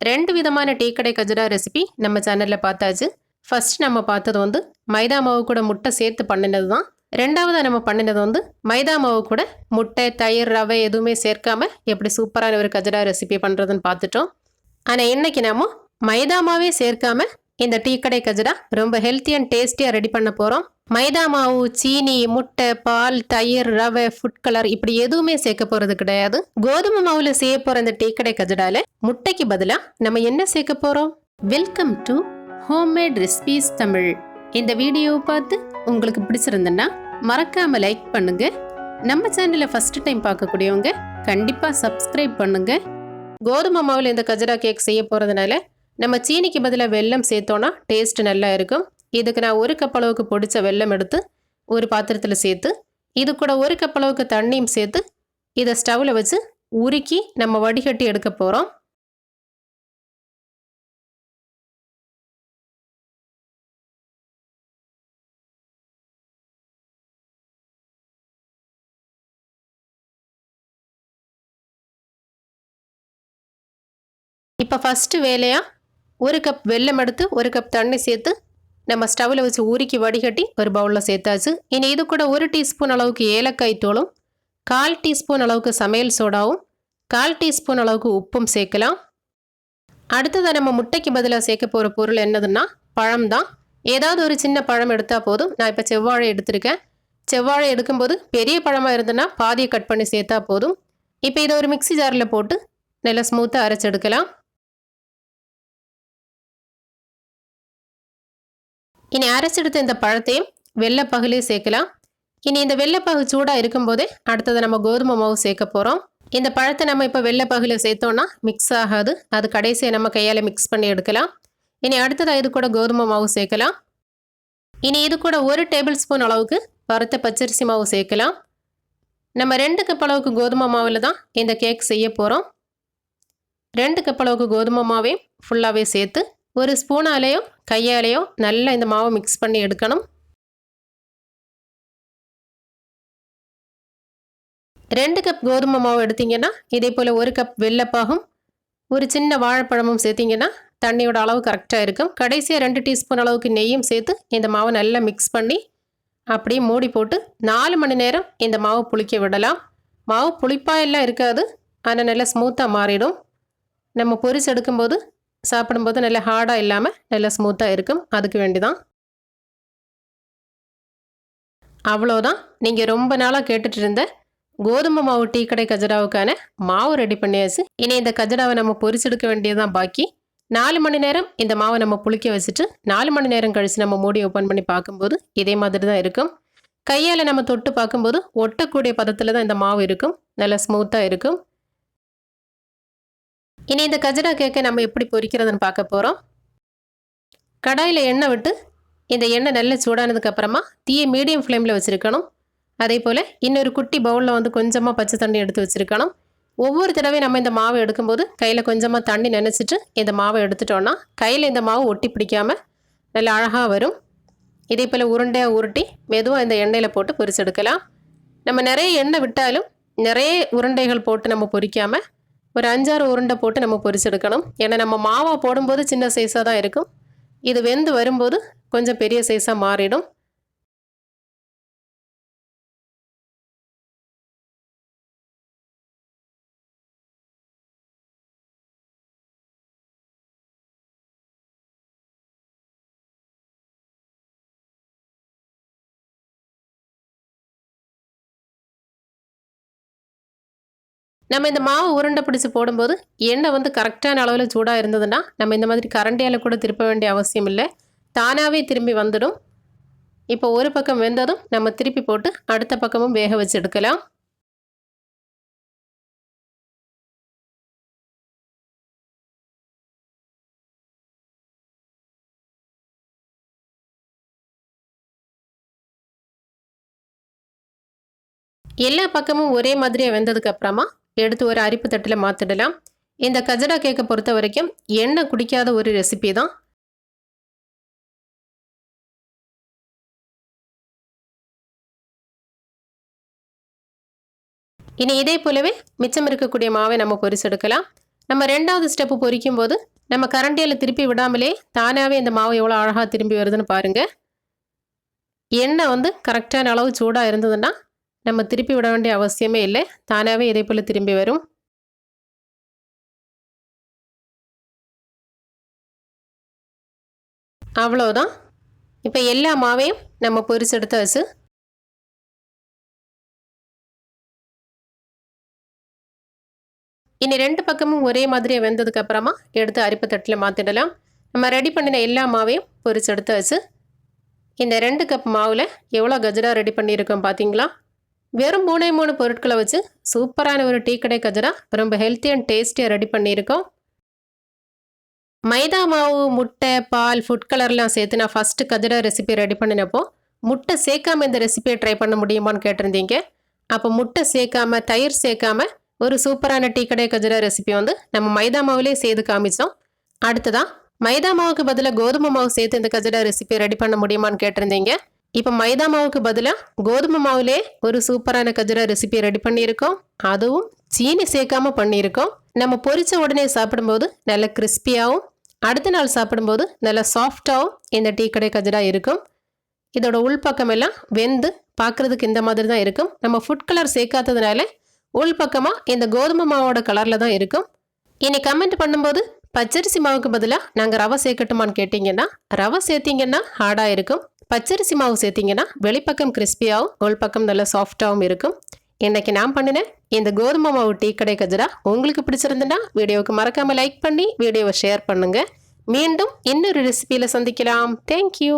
ரெண்டு விதமான டீ கடை கஜரா ரெசிபி நம்ம சேனலில் பார்த்தாச்சு. ஃபர்ஸ்ட் நம்ம பார்த்தது வந்து மைதா மாவு கூட முட்டை சேர்த்து பண்ணினது தான் ரெண்டாவதாக நம்ம பண்ணினது வந்து மைதா மாவு கூட முட்டை தயிர் ரவை எதுவுமே சேர்க்காம எப்படி சூப்பரான ஒரு கஜரா ரெசிபி பண்ணுறதுன்னு பார்த்துட்டோம். ஆனால் இன்றைக்கி நாம மைதா மாவே சேர்க்காம இந்த டீ கடை கஜரா ரொம்ப ஹெல்த்தி அண்ட் டேஸ்டியாக ரெடி பண்ண போகிறோம் மைதா மாவு சீனி முட்டை பால் தயிர் ரவை ஃபுட் கலர் இப்படி எதுவுமே சேர்க்க போகிறது கிடையாது. கோதுமை மாவில் செய்ய போகிற இந்த டீ கடை கஜடால முட்டைக்கு பதிலாக நம்ம என்ன சேர்க்க போகிறோம் welcome to homemade recipes Tamil இந்த வீடியோவை பார்த்து உங்களுக்கு பிடிச்சிருந்தேன்னா மறக்காம லைக் பண்ணுங்க. நம்ம சேனலை ஃபர்ஸ்ட் டைம் பார்க்கக்கூடியவங்க கண்டிப்பாக சப்ஸ்கிரைப் பண்ணுங்க. கோதுமை மாவில் இந்த கஜரா கேக் செய்ய போகிறதுனால நம்ம சீனிக்கு பதிலாக வெல்லம் சேர்த்தோன்னா டேஸ்ட் நல்லா இருக்கும். இதுக்கு நான் ஒரு கப் அளவுக்கு வெல்லம் எடுத்து ஒரு பாத்திரத்தில் சேர்த்து இது கூட ஒரு கப் அளவுக்கு தண்ணியும் சேர்த்து இதை ஸ்டவ்வில் வச்சு உருக்கி நம்ம வடிகட்டி எடுக்க போகிறோம் இப்போ ஃபஸ்ட்டு வேலையாக ஒரு கப் வெல்லம் எடுத்து ஒரு கப் தண்ணி சேர்த்து நம்ம ஸ்டவ்வில் வச்சு ஊறிக்கி வடிகட்டி ஒரு பவுலில் சேர்த்தாச்சு. இனி இது கூட ஒரு டீஸ்பூன் அளவுக்கு ஏலக்காய் தூளும் கால் டீஸ்பூன் அளவுக்கு சமையல் சோடாவும் கால் டீஸ்பூன் அளவுக்கு உப்பும் சேர்க்கலாம். அடுத்ததாக நம்ம முட்டைக்கு பதிலாக சேர்க்க போகிற பொருள் என்னதுன்னா பழம் தான். ஏதாவது ஒரு சின்ன பழம் எடுத்தால் போதும். நான் இப்போ செவ்வாழை எடுத்திருக்கேன். செவ்வாழை எடுக்கும்போது பெரிய பழமாக இருந்ததுன்னா பாதியை கட் பண்ணி சேர்த்தா போதும். இப்போ இதை ஒரு மிக்சி ஜாரில் போட்டு நல்லா ஸ்மூத்தாக அரைச்செடுக்கலாம் இனி அரைச்செடுத்த இந்த பழத்தையும் வெள்ளைப்பகுலையும் சேர்க்கலாம். இனி இந்த வெள்ளைப்பகு சூடாக இருக்கும்போதே அடுத்தது நம்ம கோதுமை மாவு சேர்க்க போகிறோம் இந்த பழத்தை நம்ம இப்போ வெள்ளைப்பகுல சேர்த்தோன்னா மிக்ஸ் ஆகாது. அது கடைசியை நம்ம கையால் மிக்ஸ் பண்ணி எடுக்கலாம். இனி அடுத்ததாக இது கூட கோதுமை மாவு சேர்க்கலாம். இனி இது கூட ஒரு டேபிள் ஸ்பூன் அளவுக்கு வறுத்த பச்சரிசி மாவு சேர்க்கலாம். நம்ம ரெண்டு கப் அளவுக்கு கோதுமை மாவில் தான் இந்த கேக் செய்ய போகிறோம் ரெண்டு கப் அளவுக்கு கோதுமை மாவையும் ஃபுல்லாகவே சேர்த்து ஒரு ஸ்பூனாலேயோ கையாலேயோ நல்லா இந்த மாவை மிக்ஸ் பண்ணி எடுக்கணும். ரெண்டு கப் கோதுமை மாவு எடுத்தீங்கன்னா இதே போல் ஒரு கப் வெள்ளப்பாகும் ஒரு சின்ன வாழைப்பழமும் சேர்த்திங்கன்னா தண்ணியோட அளவு கரெக்டாக இருக்கும். கடைசியாக ரெண்டு டீஸ்பூன் அளவுக்கு நெய்யும் சேர்த்து இந்த மாவை நல்லா மிக்ஸ் பண்ணி அப்படியே மூடி போட்டு நாலு மணி நேரம் இந்த மாவு புளிக்க விடலாம். மாவு புளிப்பாக எல்லாம் இருக்காது ஆனால் நல்லா ஸ்மூத்தாக மாறிடும். நம்ம பொரிச்செடுக்கும்போது சாப்பிடும்போது நல்ல ஹார்டாக இல்லாமல் நல்லா ஸ்மூத்தாக இருக்கும். அதுக்கு வேண்டி தான் அவ்வளோதான் நீங்கள் ரொம்ப நாளாக கேட்டுட்டு இருந்த கோதுமை மாவு டீ கடை கஜடாவுக்கான மாவு ரெடி பண்ணியாச்சு. இனி இந்த கஜடாவை நம்ம பொரிச்செடுக்க வேண்டியதுதான் பாக்கி. நாலு மணி நேரம் இந்த மாவை நம்ம புளிக்க வச்சுட்டு நாலு மணி நேரம் கழித்து நம்ம மூடி ஓப்பன் பண்ணி பார்க்கும்போது இதே மாதிரி தான் இருக்கும். கையால் நம்ம தொட்டு பார்க்கும்போது ஒட்டக்கூடிய பதத்தில் தான் இந்த மாவு இருக்கும். நல்லா ஸ்மூத்தாக இருக்கும். இனி இந்த கஜரா கேக்கை நம்ம எப்படி பொரிக்கிறதுன்னு பார்க்க போகிறோம் கடாயில் எண்ணெய் விட்டு இந்த எண்ணெய் நல்லா சூடானதுக்கப்புறமா தீயை மீடியம் ஃப்ளேமில் வச்சுருக்கணும். அதே போல் இன்னொரு குட்டி பவுலில் வந்து கொஞ்சமாக பச்சை தண்ணி எடுத்து வச்சுருக்கணும். ஒவ்வொரு தடவையும் நம்ம இந்த மாவை எடுக்கும்போது கையில் கொஞ்சமாக தண்ணி நினச்சிட்டு இந்த மாவை எடுத்துட்டோன்னா கையில் இந்த மாவு ஒட்டி பிடிக்காமல் நல்லா அழகாக வரும். இதே போல் உருண்டையாக உருட்டி மெதுவாக இந்த எண்ணெயில் போட்டு பொரிச்செடுக்கலாம். நம்ம நிறைய எண்ணெய் விட்டாலும் நிறைய உருண்டைகள் போட்டு நம்ம பொரிக்காமல் ஒரு அஞ்சாறு உருண்டை போட்டு நம்ம பொரிச்செடுக்கணும். ஏன்னா நம்ம மாவா போடும்போது சின்ன சைஸாக தான் இருக்கும். இது வெந்து வரும்போது கொஞ்சம் பெரிய சைஸாக மாறிடும். நம்ம இந்த மாவு உருண்டை பிடிச்சி போடும்போது எண்ணெய் வந்து கரெக்டான அளவில் சூடாக இருந்ததுன்னா நம்ம இந்த மாதிரி கரண்டியால் கூட திருப்ப வேண்டிய அவசியம் இல்லை. தானாகவே திரும்பி வந்துடும். இப்போ ஒரு பக்கம் வெந்ததும் நம்ம திருப்பி போட்டு அடுத்த பக்கமும் வேக வச்சு எடுக்கலாம். எல்லா பக்கமும் ஒரே மாதிரியாக வெந்ததுக்கு அப்புறமா எடுத்து ஒரு அரிப்பு தட்டில் மாற்றிடலாம் இந்த கஜடா கேக்கை பொறுத்த வரைக்கும் எண்ணெய் குடிக்காத ஒரு ரெசிபி தான். இனி இதே போலவே மிச்சம் இருக்கக்கூடிய மாவை நம்ம பொரிச்செடுக்கலாம். நம்ம ரெண்டாவது ஸ்டெப்பு பொரிக்கும் போது நம்ம கரண்டியில் திருப்பி விடாமலே தானாகவே இந்த மாவு எவ்வளோ அழகாக திரும்பி வருதுன்னு பாருங்கள் எண்ணெய் வந்து கரெக்டான அளவு சூடாக இருந்ததுன்னா நம்ம திருப்பி விட வேண்டிய அவசியமே இல்லை. தானாகவே இதே போல் திரும்பி வரும். அவ்வளோதான் இப்போ எல்லா மாவையும் நம்ம பொரிச்செடுத்தாச்சு இனி ரெண்டு பக்கமும் ஒரே மாதிரியே வெந்ததுக்கு அப்புறமா எடுத்து அரிப்பு தட்டில் மாற்றிடலாம் நம்ம ரெடி பண்ணின எல்லா மாவையும் பொரிச்செடுத்தாச்சு இந்த ரெண்டு கப் மாவில் எவ்வளோ கஜரா ரெடி பண்ணியிருக்கோம் பார்த்தீங்களா வெறும் மூணே மூணு பொருட்களை வச்சு சூப்பரான ஒரு டீ கடை கஜரா. ரொம்ப ஹெல்த்தி அண்ட் டேஸ்டியாக ரெடி பண்ணியிருக்கோம். மைதா மாவு முட்டை பால் ஃபுட் கலர்லாம் சேர்த்து நான் ஃபஸ்ட்டு கஜரா ரெசிபி ரெடி பண்ணினப்போ முட்டை சேர்க்காம இந்த ரெசிபியை ட்ரை பண்ண முடியுமான்னு கேட்டிருந்தீங்க. அப்போ முட்டை சேர்க்காம தயிர் சேர்க்காமல் ஒரு சூப்பரான டீ கடை கஜரா ரெசிபி வந்து நம்ம மைதா மாவுலேயே செய்து காமிச்சோம். அடுத்ததான் மைதா மாவுக்கு பதிலாக கோதுமை மாவு சேர்த்து இந்த கஜரா ரெசிபி ரெடி பண்ண முடியுமான்னு கேட்டிருந்தீங்க. இப்போ மைதா மாவுக்கு பதிலாக கோதுமை மாவுலே ஒரு சூப்பரான கஜரா ரெசிபி ரெடி பண்ணியிருக்கோம். அதுவும் சீனி சேர்க்காம பண்ணியிருக்கோம். நம்ம பொரிச்ச உடனே சாப்பிடும்போது நல்ல கிறிஸ்பியாகவும் அடுத்த நாள் சாப்பிடும்போது நல்ல சாஃப்டாகவும் இந்த டீ கடை கஜரா இருக்கும். இதோட உள்பக்கம் எல்லாம் வெந்து பார்க்குறதுக்கு இந்த மாதிரி தான் இருக்கும். நம்ம ஃபுட் கலர் சேர்க்காததுனால உள்பக்கமாக இந்த கோதுமை மாவோட கலரில் தான் இருக்கும். இனி கமெண்ட் பண்ணும்போது பச்சரிசி மாவுக்கு பதிலாக நாங்கள் ரவை சேர்க்கட்டுமான்னு கேட்டிங்கன்னா ரவை சேர்த்திங்கன்னா ஹார்டாக இருக்கும். பச்சரிசி மாவு சேர்த்திங்கன்னா வெளிப்பக்கம் கிறிஸ்பியாகவும் உள் பக்கம் நல்லா சாஃப்டாகவும் இருக்கும். இன்றைக்கி நான் பண்ணினேன் இந்த கோதுமை மாவு டீ கடை கஜரா உங்களுக்கு பிடிச்சிருந்துன்னா வீடியோவுக்கு மறக்காமல் லைக் பண்ணி வீடியோவை ஷேர் பண்ணுங்கள் மீண்டும் இன்னொரு ரெசிபியில் சந்திக்கலாம். தேங்க்யூ